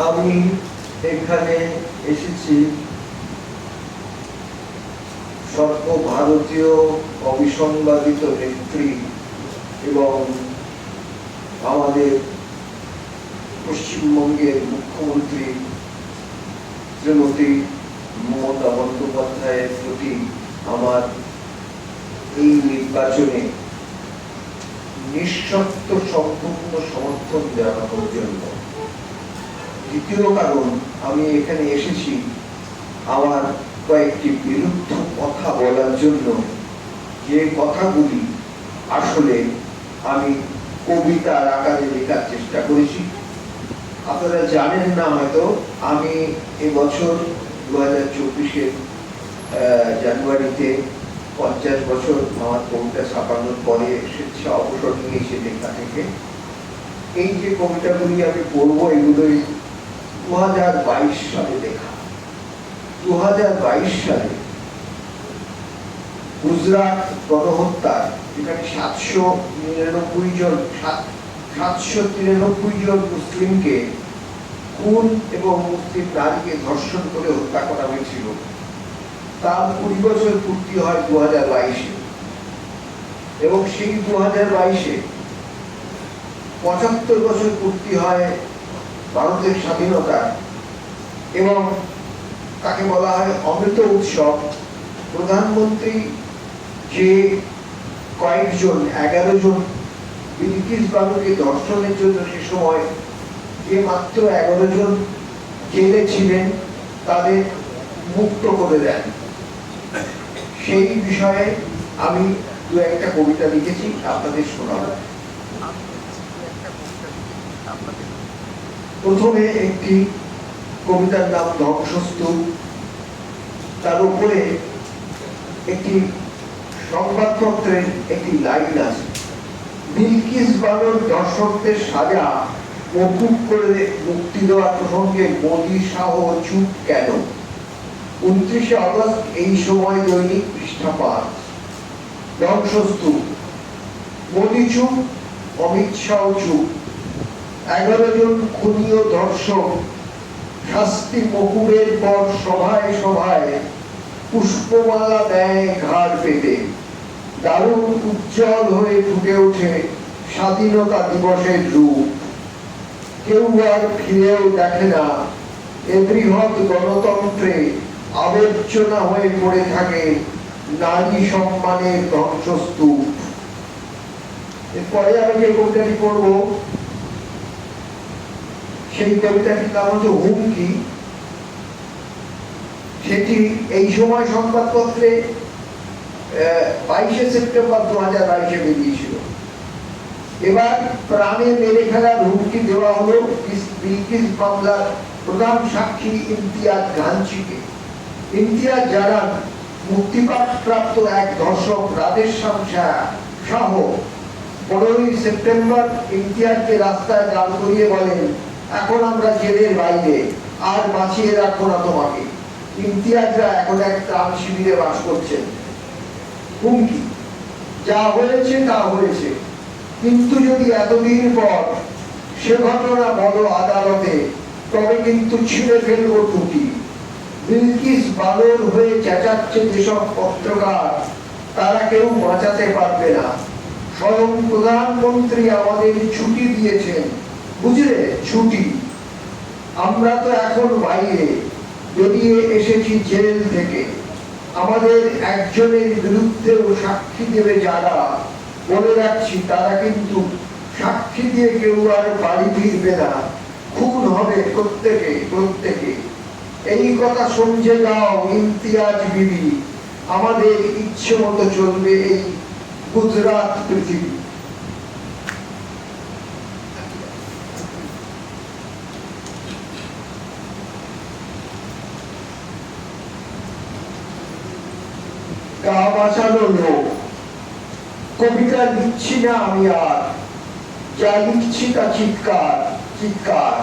আমি এখানে এসেছি সর্বভারতীয় অবিসংবাদিত নেত্রী এবং আমাদের পশ্চিমবঙ্গের মুখ্যমন্ত্রী শ্রীমতী মমতা বন্দ্যোপাধ্যায়ের প্রতি আমার এই নির্বাচনে নিঃশর্ত সম্পূর্ণ সমর্থন জানানোর জন্য দ্বিতীয় কারণ, আমি এখানে এসেছি আমার কয়েকটি বিরুদ্ধ কথা বলার জন্য। যে কথাগুলি আসলে আমি কবিতার আকারে লেখার চেষ্টা করেছি। আপনারা জানেন না হয়তো, আমি এবছর দু হাজার চব্বিশের জানুয়ারিতে পঞ্চাশ বছর আমার কবিতা ছাপানোর পরে স্বেচ্ছা অবসর নিয়েছে লেখা থেকে। এই যে কবিতাগুলি আমি পড়ব, এগুলোই দু হাজার বাইশ সালে লেখা দু হাজার বাইশ সালে গুজরাট গণহত্যার যেখানে সাতশো নিরানব্বই জন সাতশো তিরানব্বই জন মুসলিমকে খুন এবং মুসলিম নারীকে ধর্ষণ করে হত্যা করা হয়েছিল। তার কুড়ি বছর পূর্তি হয় দু হাজার বাইশে। এবং সেই দু হাজার বাইশে পঁচাত্তর বছর পূর্তি হয় ভারতের স্বাধীনতা এবং তাকে বলা হয় অমৃত উৎসব, প্রধানমন্ত্রী যে কয়েকজন, এগারো জন বিলকিস বাবুকে দর্শনের জন্য সে সময় যে মাত্র এগারো জন জেলে ছিলেন, তাদের মুক্ত করে দেন। সেই বিষয়ে আমি দু একটা কবিতা লিখেছি, আপনাদের শোনাবো। প্রথমে একটি কবিতার নাম ধ্বংসস্তূপ। তার উপরে একটি সংবাদপত্রের একটি লাইন আছে। বিলকিস বানোর দর্শকদের সাজা, মকুব করে মুক্তি দেওয়ার প্রসঙ্গে মোদী শাহ চুপ কেন? উনত্রিশে আগস্ট এই সময় দৈনিক পৃষ্ঠা পাঁচ। ধ্বংসস্তূপ। মোদী চুপ, অমিত শাহ চুপ। এগারো জন খুনীয় দর্শক শাস্তি মকুবের পর সভায় সভায় পুষ্পমালা দেয় ঘাড় পেতে। দারুণ উজ্জ্বল হয়ে ফুটে ওঠে স্বাধীনতা দিবসের রূপ। কেউ আর ফিরেও দেখে না এ বৃহৎ গণতন্ত্রে আবেচনা হয়ে পড়ে থাকে নারী সম্মানের ধ্বংসস্তূপ। এরপরে আমি যে কবিতাটি পড়ব সেই কবিতাটির নাম হচ্ছে হুমকি সেটি এই সময় সংবাদপত্রে বাইশে সেপ্টেম্বর দু হাজার বাইশে বেরিয়েছিল। এবার প্রাণে মেরে ফেলার হুমকি দেওয়া হলো বিলকিস মামলার প্রধান সাক্ষী ইমতিয়াজ গাঞ্চিকে ইমতিয়াজ জানান মুক্তিপাঠ প্রাপ্ত এক দর্শক রাধেশ্যাম শাহ পনেরোই সেপ্টেম্বর ইমতিয়াজকে রাস্তায় দাঁড় করিয়ে বলেন এখন আমরা জেলের বাইরে, আর বাঁচিয়ে রাখব না তোমাকে। ইমতিয়াজরা এখন এক ত্রাণ শিবিরে বাস করছেন হুমকি, যা হয়েছে তা হয়েছে। কিন্তু যদি এতদিন পর সে ঘটনা বলো আদালতে, তবে কিন্তু ছিঁড়ে ফেলব টুটি বিলকিস বালর হয়ে চেঁচাচ্ছে যেসব পত্রকার, তারা কেউ বাঁচাতে পারবে না। স্বয়ং প্রধানমন্ত্রী আমাদের ছুটি দিয়েছেন। বুঝলে? ছুটি। আমরা তো এখন বাইরে। বেরিয়ে এসেছি জেল থেকে। আমাদের একজনের বিরুদ্ধেও সাক্ষী দেবে যারা। বলে রাখছি, তারা কিন্তু সাক্ষী দিয়ে কেউ আর বাড়ি ফিরবে না। খুন হবে প্রত্যেকে প্রত্যেকে। এই কথা সমঝে যাও ইমতিয়াজ বিবি। আমাদের ইচ্ছে মতো চলবে এই গুজরাট পৃথিবী। বাঁচানো লোক কবিতা লিখছি না আমি আর। যা লিখছি তা চিৎকার চিৎকার।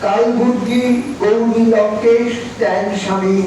কালবুর্গি, গৌরী লঙ্কেশ স্ট্যান্ড স্বামী